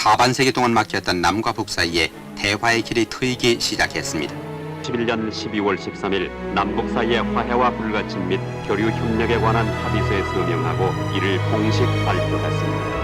사반세기 동안 막혔던 남과 북 사이에 대화의 길이 트이기 시작했습니다. 11년 12월 13일 남북 사이의 화해와 불가침 및 교류 협력에 관한 합의서에 서명하고 이를 공식 발표했습니다.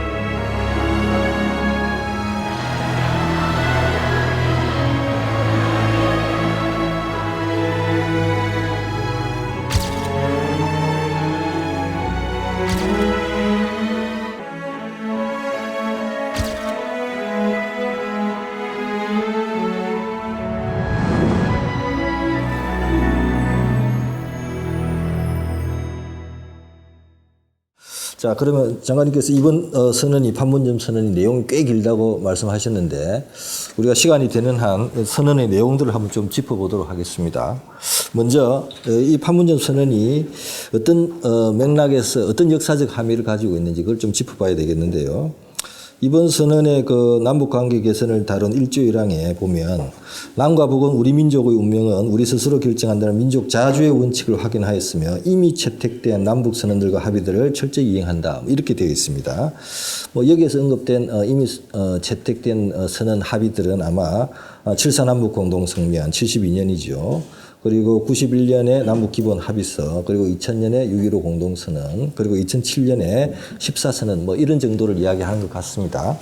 자, 그러면 장관님께서 이번 어, 선언이 판문점 선언이 내용이 꽤 길다고 말씀하셨는데 우리가 시간이 되는 한 선언의 내용들을 한번 좀 짚어보도록 하겠습니다. 먼저 어, 이 판문점 선언이 어떤 어, 맥락에서 어떤 역사적 함의를 가지고 있는지 그걸 좀 짚어봐야 되겠는데요. 이번 선언의 그 남북 관계 개선을 다룬 일조 일항에 보면 남과 북은 우리 민족의 운명은 우리 스스로 결정한다는 민족 자주의 원칙을 확인하였으며 이미 채택된 남북 선언들과 합의들을 철저히 이행한다 뭐 이렇게 되어 있습니다. 뭐 여기에서 언급된 어, 이미 어, 채택된 어, 선언 합의들은 아마 어, 7사 남북 공동성명 72년이죠. 그리고 91년에 남북 기본 합의서, 그리고 2000년에 6.15 공동선언, 그리고 2007년에 14선언, 뭐 이런 정도를 이야기하는 것 같습니다.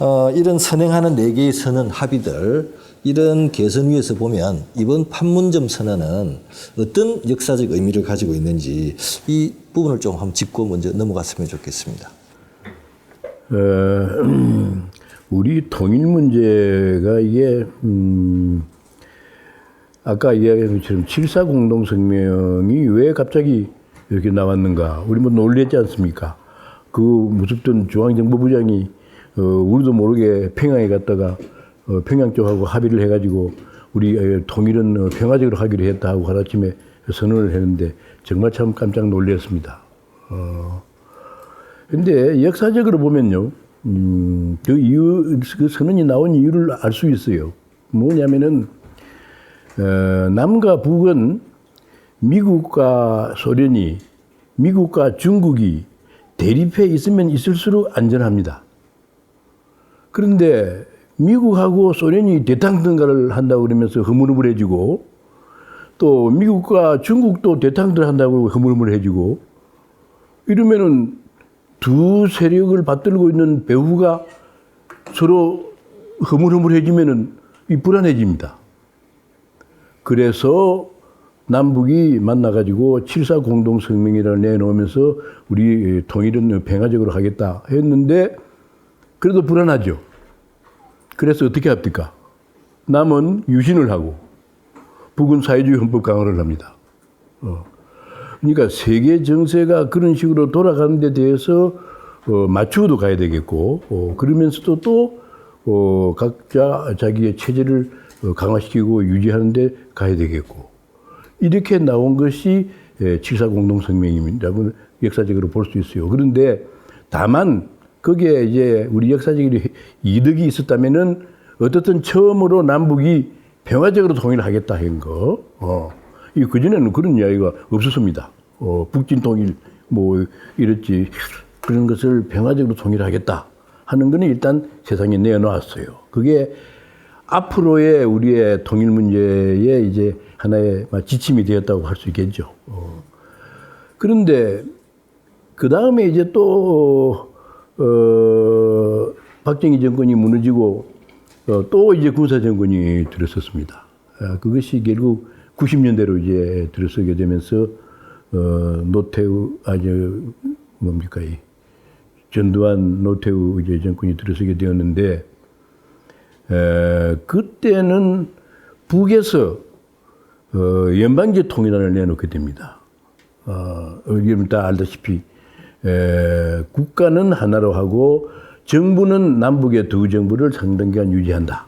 어, 이런 선행하는 네 개의 선언 합의들, 이런 개선 위에서 보면 이번 판문점 선언은 어떤 역사적 의미를 가지고 있는지 이 부분을 좀 한번 짚고 먼저 넘어갔으면 좋겠습니다. 어, 우리 통일 문제가 이게 음, 아까 이야기한 것처럼 7사 공동성명이 왜 갑자기 이렇게 나왔는가 우리 뭐 놀랬지 않습니까? 그 무섭던 중앙정보부장이 어, 우리도 모르게 평양에 갔다가 어, 평양 쪽하고 합의를 해가지고 우리 어, 통일은 어, 평화적으로 하기로 했다 하고 하루아침에 선언을 했는데 정말 참 깜짝 놀랐습니다. 어, 근데 역사적으로 보면요, 음, 그 이유, 그 선언이 나온 이유를 알 수 있어요. 뭐냐면은, 어, 남과 북은 미국과 소련이, 미국과 중국이 대립해 있으면 있을수록 안전합니다. 그런데 미국하고 소련이 대탕등가를 한다고 그러면서 흐물흐물해지고 또 미국과 중국도 대탕들 한다고 흐물흐물해지고 이러면은 두 세력을 받들고 있는 배후가 서로 흐물흐물해지면은 이 불안해집니다. 그래서 남북이 만나가지고 7사 공동성명이라는 내놓으면서 우리 통일은 평화적으로 하겠다 했는데 그래도 불안하죠. 그래서 어떻게 합니까? 남은 유신을 하고 북은 사회주의 헌법 강화를 합니다. 어. 그러니까 세계 정세가 그런 식으로 돌아가는 데 대해서 어, 맞추어도 가야 되겠고 어, 그러면서도 또 어, 각자 자기의 체제를 어, 강화시키고 유지하는 데 가야 되겠고 이렇게 나온 것이 예, 7사 공동 성명이라고 역사적으로 볼 수 있어요. 그런데 다만 거기에 이제 우리 역사적으로 이득이 있었다면은 어떻든 처음으로 남북이 평화적으로 통일하겠다 한 거. 어. 이 그전에는 그런 이야기가 없었습니다. 어, 북진 통일, 뭐, 이랬지. 그런 것을 평화적으로 통일하겠다 하는 거는 일단 세상에 내놓았어요. 그게 앞으로의 우리의 통일 문제에 이제 하나의 지침이 되었다고 할 수 있겠죠. 어. 그런데 그 다음에 이제 또, 어, 박정희 정권이 무너지고 어, 또 이제 군사 정권이 들어섰습니다. 아, 그것이 결국 90년대로 이제 들어서게 되면서 어, 노태우 아주 뭡니까 이 전두환 노태우 이제 정권이 들어서게 되었는데 에, 그때는 북에서 어, 연방제 통일안을 내놓게 됩니다. 어, 여러분 다 알다시피 에, 국가는 하나로 하고 정부는 남북의 두 정부를 상당 기간 유지한다.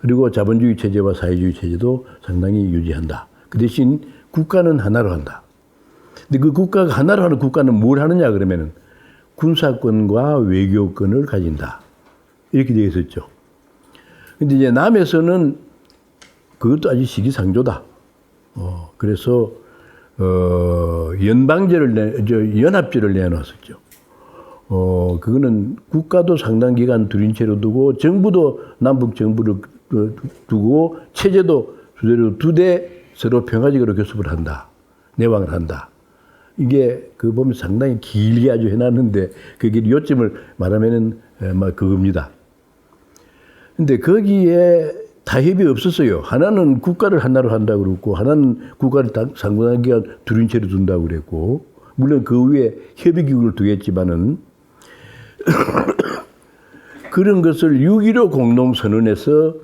그리고 자본주의 체제와 사회주의 체제도 상당히 유지한다. 그 대신 국가는 하나로 한다. 근데 그 국가가 하나로 하는 국가는 뭘 하느냐 그러면은 군사권과 외교권을 가진다. 이렇게 되어 있었죠. 근데 이제 남에서는 그것도 아주 시기상조다. 어, 그래서, 어, 연방제를 내, 저, 연합제를 내놨었죠. 어, 그거는 국가도 상당 기간 들인 채로 두고 정부도 남북 정부를 어, 두고 체제도 주대로 두 대 서로 평화적으로 교섭을 한다. 내왕을 한다. 이게 그 보면 상당히 길게 아주 해놨는데 그게 요점을 말하면은 에, 막 그겁니다. 근데 거기에 타협이 없었어요. 하나는 국가를 하나로 한다고 그랬고, 하나는 국가를 당- 상당한 기간 두린 채로 둔다고 그랬고, 물론 그 위에 협의기구를 두겠지만은, 그런 것을 6.15 공동선언에서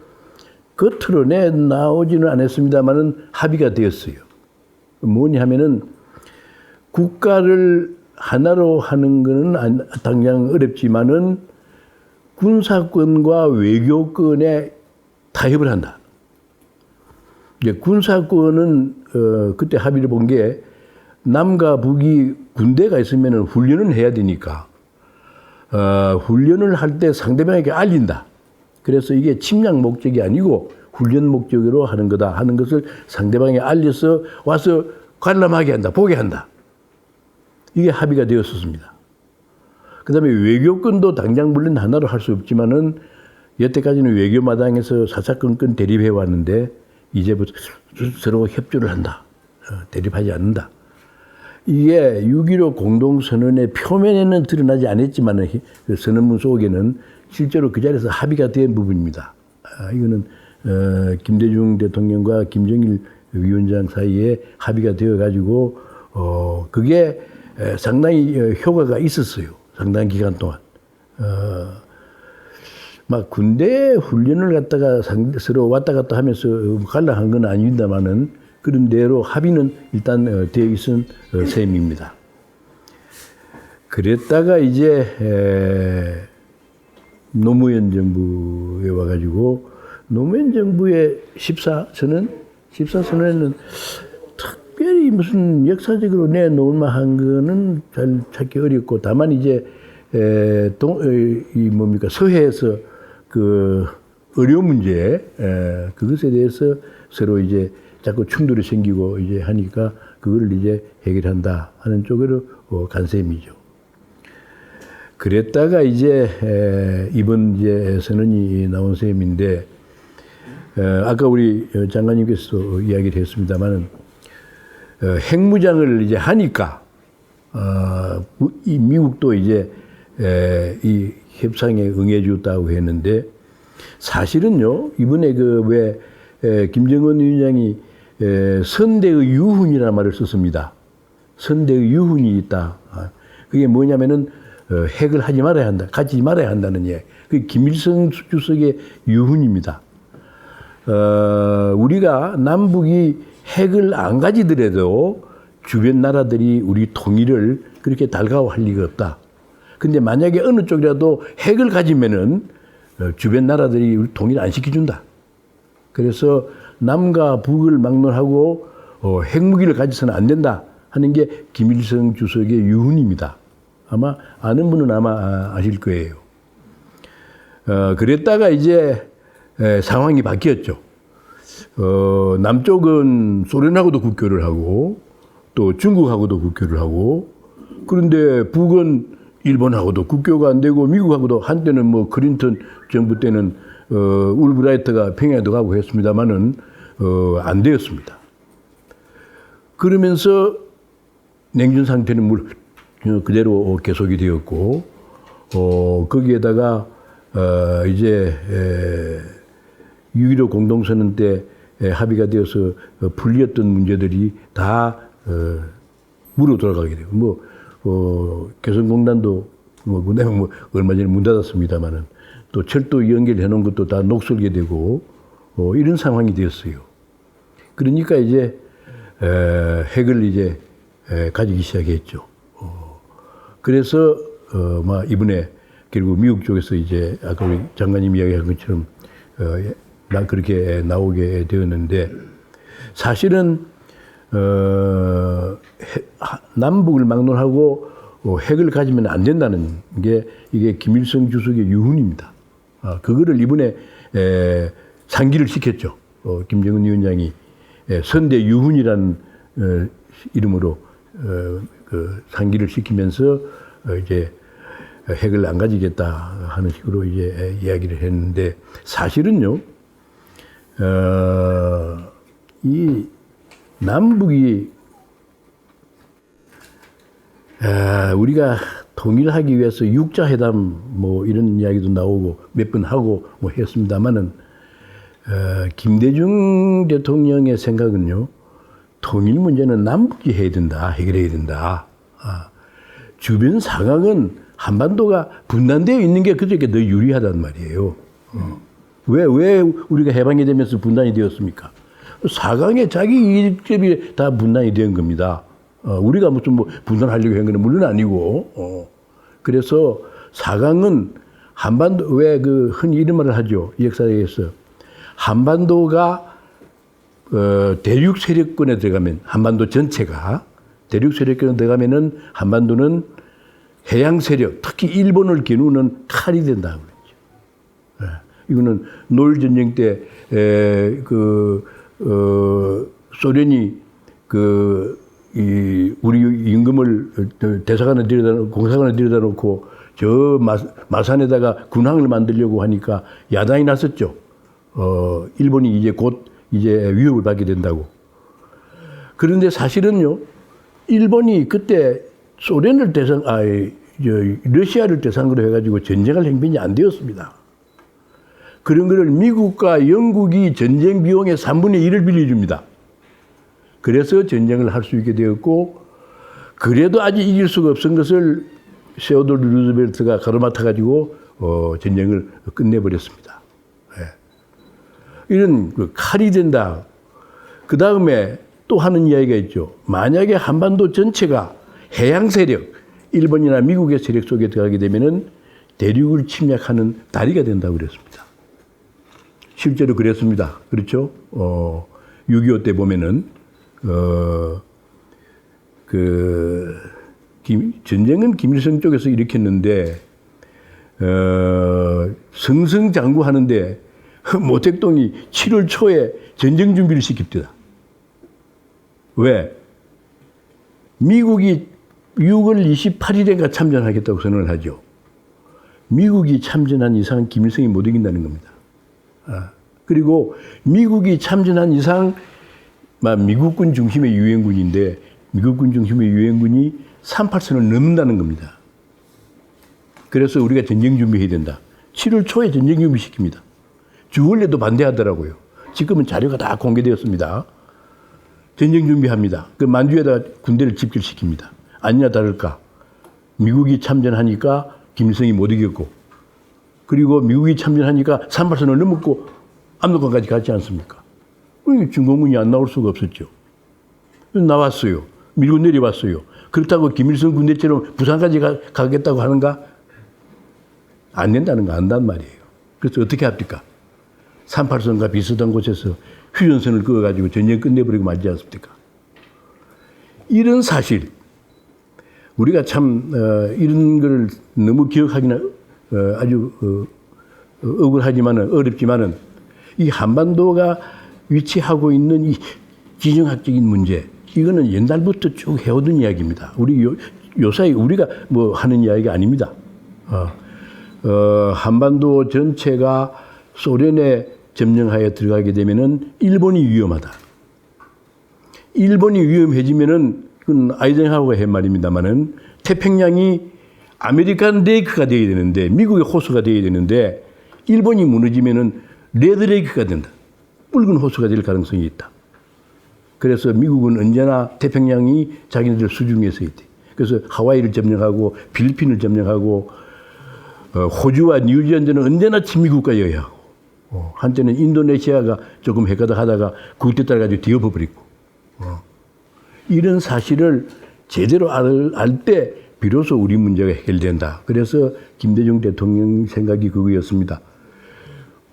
겉으로 내 나오지는 않았습니다만은 합의가 되었어요. 뭐냐 하면은 국가를 하나로 하는 것은 안- 당장 어렵지만은 군사권과 외교권에 타협을 한다. 이제 군사권은 어, 그때 합의를 본 게 남과 북이 군대가 있으면 훈련을 해야 되니까 어, 훈련을 할 때 상대방에게 알린다. 그래서 이게 침략 목적이 아니고 훈련 목적으로 하는 거다 하는 것을 상대방에 알려서 와서 관람하게 한다, 보게 한다. 이게 합의가 되었었습니다. 그 다음에 외교권도 당장 물론 하나로 할 수 없지만은 여태까지는 외교 마당에서 사사건건 대립해 왔는데 이제부터 서로 협조를 한다. 어, 대립하지 않는다. 이게 6.15 공동선언의 표면에는 드러나지 않았지만 그 선언문 속에는 실제로 그 자리에서 합의가 된 부분입니다. 아, 이거는 어, 김대중 대통령과 김정일 위원장 사이에 합의가 되어 가지고 어, 그게 에, 상당히 어, 효과가 있었어요. 상당 기간 동안. 어, 막 군대 훈련을 갖다가 상- 서로 왔다 갔다 하면서 관람한 건 아닙니다만은 그런 대로 합의는 일단 어, 되어 있은 어, 셈입니다. 그랬다가 이제 에, 노무현 정부에 와가지고 노무현 정부의 14선언, 14 선언에는 무슨 역사적으로 내놓을 만한 거는 잘 찾기 어렵고 다만 이제 에, 동, 에, 이 뭡니까 서해에서 그 의료 문제 에, 그것에 대해서 서로 이제 자꾸 충돌이 생기고 이제 하니까 그거를 이제 해결한다 하는 쪽으로 어, 간 셈이죠. 그랬다가 이제 에, 이번 이제 선언이 나온 셈인데 에, 아까 우리 장관님께서 이야기를 했습니다만은 어, 핵무장을 이제 하니까 어, 무- 이 미국도 이제 에, 이 협상에 응해줬다고 했는데 사실은요 이번에 그왜 김정은 위원장이 에, 선대의 유훈이라는 말을 썼습니다. 선대의 유훈이 있다. 아, 그게 뭐냐면은 어, 핵을 하지 말아야 한다, 가지 말아야 한다는 예. 그 김일성 주석의 유훈입니다. 어, 우리가 남북이 핵을 안 가지더라도 주변 나라들이 우리 통일을 그렇게 달가워할 리가 없다. 근데 만약에 어느 쪽이라도 핵을 가지면은 어, 주변 나라들이 우리 통일 안 시켜준다. 그래서 남과 북을 막론하고 어, 핵무기를 가지서는 안 된다 하는 게 김일성 주석의 유훈입니다. 아마 아는 분은 아마 아- 아실 거예요. 어, 그랬다가 이제 에, 상황이 바뀌었죠. 어, 남쪽은 소련하고도 국교를 하고 또 중국하고도 국교를 하고 그런데 북은 일본하고도 국교가 안 되고 미국하고도 한때는 뭐 클린턴 정부 때는 어, 울브라이트가 평양에도 가고 했습니다마는 어, 안 되었습니다. 그러면서 냉전 상태는 물 그대로 계속이 되었고 어, 거기에다가 어, 이제 에, 6.15 공동선언 때 에, 합의가 되어서 어, 풀렸던 문제들이 다 어, 무로 돌아가게 되고 뭐 어, 개성공단도 뭐, 그다음에 뭐 얼마 전에 문 닫았습니다마는 또 철도 연결해 놓은 것도 다 녹슬게 되고 어, 이런 상황이 되었어요. 그러니까 이제 에, 핵을 이제 에, 가지기 시작했죠. 어, 그래서 어, 막 이번에 결국 미국 쪽에서 이제 아까 우리 장관님 이야기한 것처럼 어, 그렇게 나오게 되었는데 사실은 어, 남북을 막론하고 어, 핵을 가지면 안 된다는 게 이게 김일성 주석의 유훈입니다. 아, 그거를 이번에 에, 상기를 시켰죠. 어, 김정은 위원장이 에, 선대 유훈이라는 어, 이름으로 어, 그 상기를 시키면서 어, 이제 핵을 안 가지겠다 하는 식으로 이제 이야기를 했는데 사실은요, 어, 이 남북이 아, 우리가 통일하기 위해서 육자 회담 뭐 이런 이야기도 나오고 몇 번 하고 뭐 했습니다만은 어, 김대중 대통령의 생각은요 통일 문제는 남북이 해야 된다 해결해야 된다. 아, 주변 상황은 한반도가 분단되어 있는 게 그저께 더 유리하단 말이에요. 어. 왜, 왜 우리가 해방이 되면서 분단이 되었습니까? 사강에 자기 이익점이 다 분단이 된 겁니다. 어, 우리가 무슨 뭐 분단하려고 한 건 물론 아니고, 어. 그래서 사강은 한반도, 왜 그 흔히 이런 말을 하죠. 역사에서. 한반도가 어, 대륙 세력권에 들어가면 한반도 전체가 대륙 세력권에 들어가면은 한반도는 해양 세력, 특히 일본을 겨누는 칼이 된다고. 예. 이거는 노일 전쟁 때, 에, 그, 어, 소련이 그, 이, 우리 임금을 대사관에 들여다 공사관에 들여다 놓고, 저 마, 마산에다가 군항을 만들려고 하니까 야단이 났었죠. 어, 일본이 이제 곧 이제 위협을 받게 된다고. 그런데 사실은요, 일본이 그때 소련을 대상, 아, 저, 러시아를 대상으로 해가지고 전쟁할 행편이 안 되었습니다. 그런 거를 미국과 영국이 전쟁 비용의 3분의 1을 빌려줍니다. 그래서 전쟁을 할 수 있게 되었고, 그래도 아직 이길 수가 없은 것을 세오돌 루즈벨트가 가로막아가지고, 어, 전쟁을 끝내버렸습니다. 예. 이런 그 칼이 된다. 그 다음에 또 하는 이야기가 있죠. 만약에 한반도 전체가 해양 세력, 일본이나 미국의 세력 속에 들어가게 되면은 대륙을 침략하는 다리가 된다고 그랬습니다. 실제로 그랬습니다. 그렇죠? 어, 6.25 때 보면은, 어, 그, 김, 전쟁은 김일성 쪽에서 일으켰는데, 어, 승승장구 하는데 모택동이 7월 초에 전쟁 준비를 시킵니다. 왜? 미국이 6월 28일에가 참전하겠다고 선언을 하죠. 미국이 참전한 이상 김일성이 못 이긴다는 겁니다. 아, 그리고 미국이 참전한 이상 막 미국군 중심의 유엔군인데 미국군 중심의 유엔군이 38선을 넘는다는 겁니다. 그래서 우리가 전쟁 준비해야 된다. 7월 초에 전쟁 준비 시킵니다. 주월에도 반대하더라고요. 지금은 자료가 다 공개되었습니다. 전쟁 준비합니다. 그 만주에다가 군대를 집결시킵니다. 아니나 다를까. 미국이 참전하니까 김일성이 못 이겼고, 그리고 미국이 참전하니까 38선을 넘었고, 압록강까지 갔지 않습니까? 중공군이 안 나올 수가 없었죠. 나왔어요. 밀고 내려왔어요. 그렇다고 김일성 군대처럼 부산까지 가, 가겠다고 하는가? 안 된다는 거 안단 말이에요. 그래서 어떻게 합니까? 38선과 비슷한 곳에서 휴전선을 그어가지고 전쟁 끝내버리고 말지 않습니까? 이런 사실, 우리가 참, 어, 이런 걸 너무 기억하기는 어, 아주 어, 억울하지만은, 어렵지만은, 이 한반도가 위치하고 있는 이 지정학적인 문제, 이거는 옛날부터 쭉 해오던 이야기입니다. 우리 요, 요사이 우리가 뭐 하는 이야기가 아닙니다. 어, 어, 한반도 전체가 소련에 점령하여 들어가게 되면은 일본이 위험하다. 일본이 위험해지면은 그건 아이젠하워가 한 말입니다만은 태평양이 아메리칸 레이크가 되어야 되는데 미국의 호수가 되어야 되는데 일본이 무너지면은 레드 레이크가 된다. 붉은 호수가 될 가능성이 있다. 그래서 미국은 언제나 태평양이 자기네들 수중에 서 있대. 그래서 하와이를 점령하고 필리핀을 점령하고 어, 호주와 뉴질랜드는 언제나 친미국가여야 하고 어, 한때는 인도네시아가 조금 헷가닥 하다가 국대 따라가지고 뒤엎어버리고 어. 이런 사실을 제대로 알때 비로소 우리 문제가 해결된다. 그래서 김대중 대통령 생각이 그거였습니다.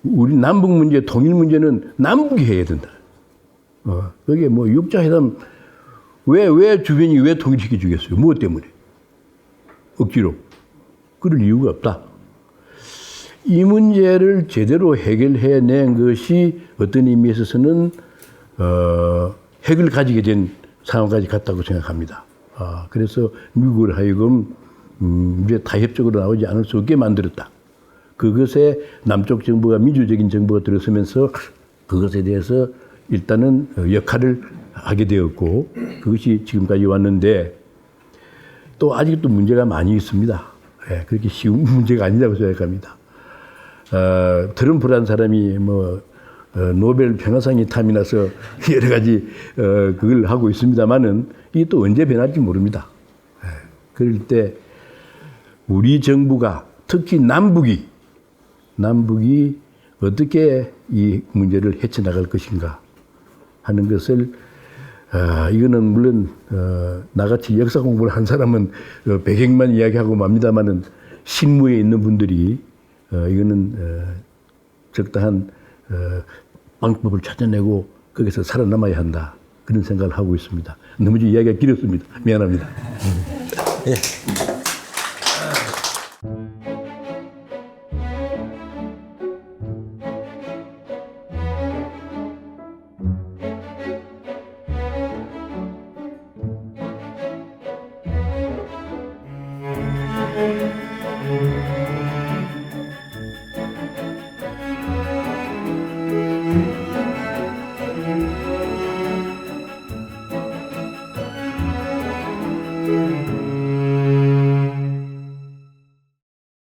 우리 남북 문제, 통일 문제는 남북이 해야 된다. 어, 그게 뭐 육자회담 왜, 왜 주변이 왜 통일시켜 주겠어요? 무엇 때문에? 억지로. 그럴 이유가 없다. 이 문제를 제대로 해결해낸 것이 어떤 의미에 있어서는 어, 핵을 가지게 된 상황까지 갔다고 생각합니다. 아, 그래서 미국을 하여금 음, 이제 타협적으로 나오지 않을 수 없게 만들었다. 그것에 남쪽 정부가 민주적인 정부가 들어서면서 그것에 대해서 일단은 역할을 하게 되었고 그것이 지금까지 왔는데 또 아직도 문제가 많이 있습니다. 예, 그렇게 쉬운 문제가 아니라고 생각합니다. 어, 트럼프라는 사람이 뭐 어, 노벨 평화상이 탐이 나서 여러 가지 어, 그걸 하고 있습니다만은 이게 또 언제 변할지 모릅니다. 예, 그럴 때 우리 정부가 특히 남북이 남북이 어떻게 이 문제를 헤쳐나갈 것인가 하는 것을 아, 이거는 물론 어, 나같이 역사 공부를 한 사람은 어, 백행만 이야기하고 맙니다만은 실무에 있는 분들이 어, 이거는 어, 적당한 어, 방법을 찾아내고 거기서 살아남아야 한다 그런 생각을 하고 있습니다. 너무 좀 이야기가 길었습니다. 미안합니다. 예.